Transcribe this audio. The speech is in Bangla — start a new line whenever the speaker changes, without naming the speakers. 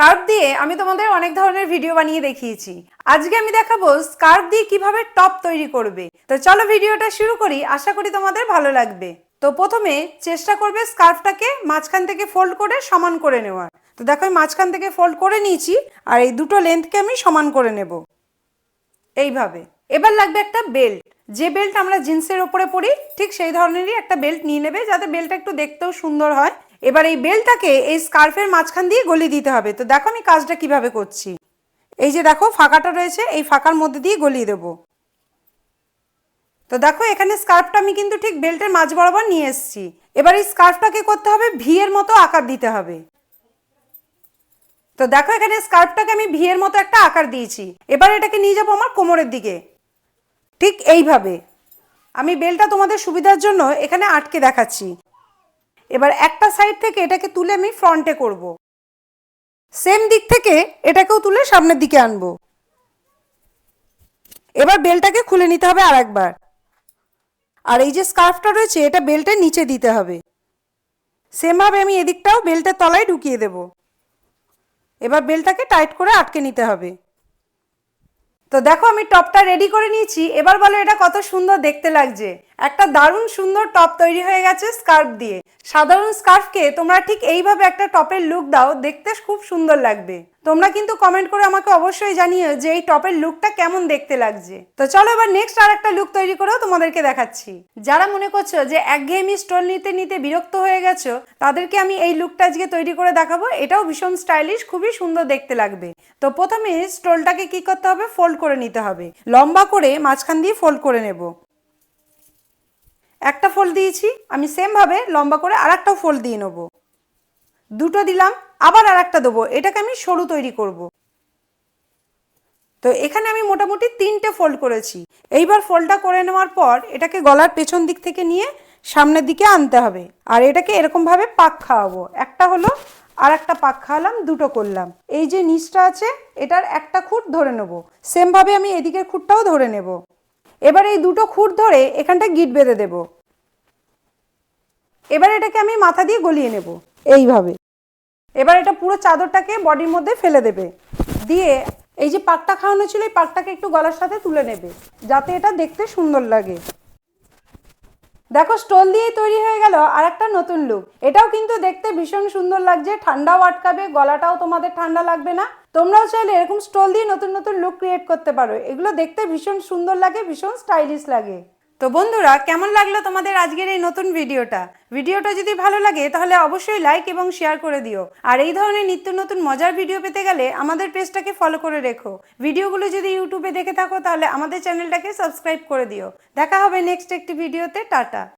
স্কার্ফ দিয়ে আমি তোমাদের অনেক ধরনের ভিডিও বানিয়ে দেখিয়েছি। আজকে আমি দেখাবো স্কার্ফ দিয়ে কীভাবে টপ তৈরি করবে। তো চলো ভিডিওটা শুরু করি, আশা করি তোমাদের ভালো লাগবে। তো প্রথমে চেষ্টা করবে স্কার্ফটাকে মাঝখান থেকে ফোল্ড করে সমান করে নেওয়ার। তো দেখো মাঝখান থেকে ফোল্ড করে নিয়েছি, আর এই দুটো লেন্থকে আমি সমান করে নেব। এইভাবে। এবার লাগবে একটা বেল্ট যে বেল্ট আমরা জিন্সের ওপরে পরি, ঠিক সেই ধরনেরই একটা বেল্ট নিয়ে নেবে, যাতে বেল্টটা একটু দেখতেও সুন্দর হয়। এবার এই বেল্টটাকে এই স্কার্ফের মাঝখান দিয়ে গলিয়ে দিতে হবে। তো দেখো আমি কাজটা কীভাবে করছি। এই যে দেখো, ফাঁকাটা রয়েছে, এই ফাঁকার মধ্যে দিয়ে গলিয়ে দেবো। তো দেখো, এখানে স্কার্ফটা আমি কিন্তু ঠিক বেল্টের মাঝ বরাবর নিয়ে এসেছি। এবার এই স্কার্ফটাকে করতে হবে ভি এর মতো আকার দিতে হবে। তো দেখো, এখানে স্কার্ফটাকে আমি ভি এর মতো একটা আকার দিয়েছি। এবার এটাকে নিয়ে যাব আমার কোমরের দিকে। ঠিক এইভাবে। আমি বেলটা তোমাদের সুবিধার জন্য এখানে আটকে দেখাচ্ছি। এবার একটা সাইড থেকে এটাকে তুলে আমি ফ্রন্টে করব। সেম দিক থেকে এটাকেও তুলে সামনের দিকে আনব। এবার বেলটাকে খুলে নিতে হবে আর একবার আর এই যে স্কার্ফটা রয়েছে, এটা বেল্টের নিচে দিতে হবে। সেমভাবে আমি এদিকটাও বেল্টের তলায় ঢুকিয়ে দেব। এবার বেলটাকে টাইট করে আটকে নিতে হবে। তো দেখো আমি টপটা রেডি করে নিয়েছি। এবার বলো এটা কত সুন্দর দেখতে লাগছে। একটা দারুণ সুন্দর টপ তৈরি হয়ে গেছে স্কার্ফ দিয়ে। সাধারণ স্কার্ফকে তোমরা ঠিক এইভাবে একটা টপের লুক দাও, দেখতে খুব সুন্দর লাগবে। তোমরা কিন্তু কমেন্ট করে আমাকে অবশ্যই জানিও যে এই টপের লুকটা কেমন দেখতে লাগছে। তো চলো এবার নেক্সট আর একটা লুক তৈরি করেও তোমাদেরকে দেখাচ্ছি। যারা মনে করছ যে একঘেয়েমি স্টোল নিতে নিতে বিরক্ত হয়ে গেছো, তাদেরকে আমি এই লুকটা আজকে তৈরি করে দেখাবো। এটাও ভীষণ স্টাইলিশ খুবই সুন্দর দেখতে লাগবে। তো প্রথমে স্টোলটাকে কি করতে হবে? ফোল্ড করে নিতে হবে। লম্বা করে মাঝখান দিয়ে ফোল্ড করে নেব। একটা ফোল্ড দিয়েছি, আমি সেমভাবে লম্বা করে আর একটা ফোল্ড দিয়ে নেব। দুটো দিলাম, আবার আর একটা দেবো, এটাকে আমি সরু তৈরি করব। তো এখানে আমি মোটামুটি তিনটে ফোল্ড করেছি। এইবার ফোল্ডটা করে নেওয়ার পর এটাকে গলার পেছন দিক থেকে নিয়ে সামনের দিকে আনতে হবে। আর এটাকে এরকমভাবে পাক খাওয়াবো। একটা হলো আর একটা পাক খাওয়ালাম, দুটো করলাম। এই যে নিচটা আছে, এটার একটা খুঁট ধরে নেব। সেমভাবে আমি এদিকের খুঁটটাও ধরে নেব। এবার এই দুটো খুঁট ধরে এখানটা গিট বেঁধে দেব। এবার এটাকে আমি মাথা দিয়ে গলিয়ে নেব, এইভাবে। এবার এটা পুরো চাদরটাকে বডির মধ্যে ফেলে দেবে। দিয়ে এই যে পাকটা খাওয়ানো ছিল, এই পাকটাকে একটু গলার সাথে তুলে নেবে, যাতে এটা দেখতে সুন্দর লাগে। দেখো, স্টোল দিয়েই তৈরি হয়ে গেল আর একটা নতুন লুক এটাও কিন্তু দেখতে ভীষণ সুন্দর লাগছে, ঠান্ডাও আটকাবে, গলাটাও তোমাদের ঠান্ডা লাগবে না। তোমরাও চাইলে এরকম স্টোল দিয়ে নতুন নতুন লুক ক্রিয়েট করতে পারো। এগুলো দেখতে ভীষণ সুন্দর লাগে, ভীষণ স্টাইলিশ লাগে। তো বন্ধুরা, কেমন লাগল তোমাদের আজকের এই নতুন ভিডিওটা? ভিডিওটা যদি ভালো লাগে, তাহলে অবশ্যই লাইক এবং শেয়ার করে দিও। আর এই ধরনের নিত্য নতুন মজার ভিডিও পেতে গেলে আমাদের পেজটাকে ফলো করে রেখো। ভিডিওগুলো যদি ইউটিউবে দেখে থাকো, তাহলে আমাদের চ্যানেলটাকে সাবস্ক্রাইব করে দিও। দেখা হবে নেক্সট একটি ভিডিওতে টাটা।